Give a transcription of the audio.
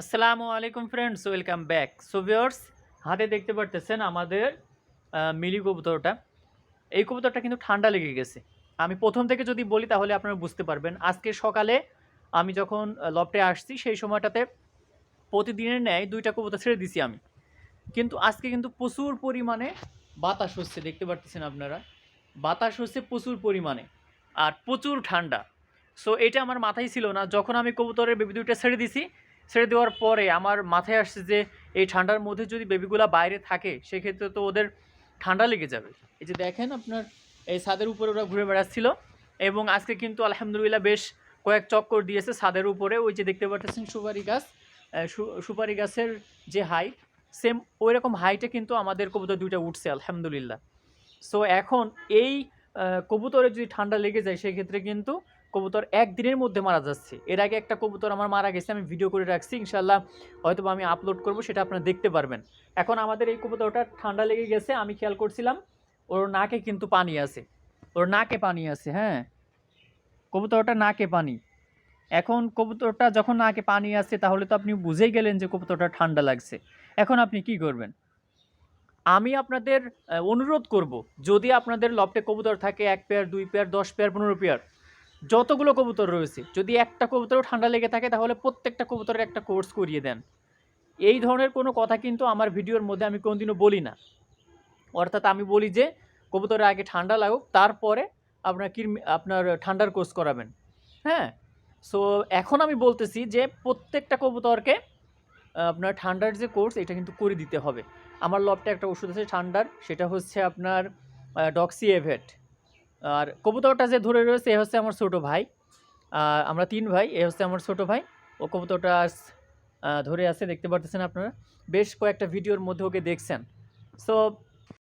আসসালামু আলাইকুম friends welcome back so viewers হাতে দেখতে পারতেছেন আমাদের মিলি কবুতরটা। এই কবুতরটা কিন্তু ঠান্ডা লেগে গেছে। আমি প্রথম থেকে যদি বলি, তাহলে আপনারা বুঝতে পারবেন। আজকে সকালে আমি যখন লপটে আসছি, সেই সময়টাতে প্রতিদিনের ন্যায় দুইটা কবুতর ছেড়ে দিছি আমি। কিন্তু আজকে কিন্তু প্রচুর পরিমাণে বাতাস হচ্ছে, দেখতে পারতেছেন আপনারা। বাতাস হচ্ছে প্রচুর পরিমাণে আর প্রচুর ঠান্ডা। সো এটা আমার মাথায় ছিল না। যখন আমি কবুতরের বেবি দুইটা ছেড়ে দিছি ছেড়ে দেওয়ার পরে আমার মাথায় আসছে যে, এই ঠান্ডার মধ্যে যদি বেবিগুলা বাইরে থাকে, সেক্ষেত্রে তো ওদের ঠান্ডা লেগে যাবে। এই যে দেখেন আপনার, এই ছাদের উপরে ওরা ঘুরে বেড়াচ্ছিল এবং আজকে কিন্তু আলহামদুলিল্লাহ বেশ কয়েক চক্কর দিয়েছে ছাদের উপরে। ওই যে দেখতে পাচ্ছেন সুপারি গাছ সুপারি গাছের যে হাইট সেম ওই রকম হাইটে কিন্তু আমাদের কবুতর দুইটা উঠছে, আলহামদুলিল্লাহ। সো এখন এই কবুতরে যদি ঠান্ডা লেগে যায়, সেক্ষেত্রে কিন্তু কবুতর একদিনের মধ্যে মারা যাচ্ছে। এর আগে একটা কবুতর আমার মারা গেছে, আমি ভিডিও করে রাখছি ইনশাল্লাহ হয়তো আমি আপলোড করব, সেটা আপনারা দেখতে পারবেন। এখন আমাদের এই কবুতরটা ঠান্ডা লেগে গেছে, আমি খেয়াল করছিলাম, ওর নাকে কিন্তু পানি আছে। ওর নাকে পানি আছে হ্যাঁ। কবুতরটা নাকে পানি। এখন কবুতরটা যখন নাকে পানি আছে, তাহলে তো আপনি বুঝেই গেলেন যে কবুতরটা ঠান্ডা লাগছে। এখন আপনি কি করবেন? আমি আপনাদের অনুরোধ করব, যদি আপনাদের লপটে কবুতর থাকে এক পেয়ার দুই পেয়ার দশ পেয়ার পনেরো পেয়ার যতগুলো কবুতর রয়েছে, যদি একটা কবুতরও ঠান্ডা লেগে থাকে, তাহলে প্রত্যেকটা কবুতরের একটা কোর্স করিয়ে দেন। এই ধরনের কোনো কথা কিন্তু আমার ভিডিওর মধ্যে আমি কোনোদিনও বলি না। অর্থাৎ আমি বলি যে, কবুতরের আগে ঠান্ডা লাগুক, তারপরে আপনার কি আপনার ঠান্ডার কোর্স করাবেন। হ্যাঁ? সো এখন আমি বলতেছি যে, প্রত্যেকটা কবুতরকে, আপনার ঠান্ডার যে কোর্স এটা কিন্তু করে দিতে হবে। আমার লবটা একটা ওষুধ আছে ঠান্ডার, সেটা হচ্ছে আপনার ডক্সি এভেট আর কবুতরটা যে ধরে রয়েছে, এ হচ্ছে আমার ছোটো ভাই। আমরা তিন ভাই, এ হচ্ছে আমার ছোটো ভাই। ও কবুতরটা ধরে আছে, দেখতে পারতেছেন আপনারা। বেশ কয়েকটা ভিডিওর মধ্যে ওকে দেখছেন। সো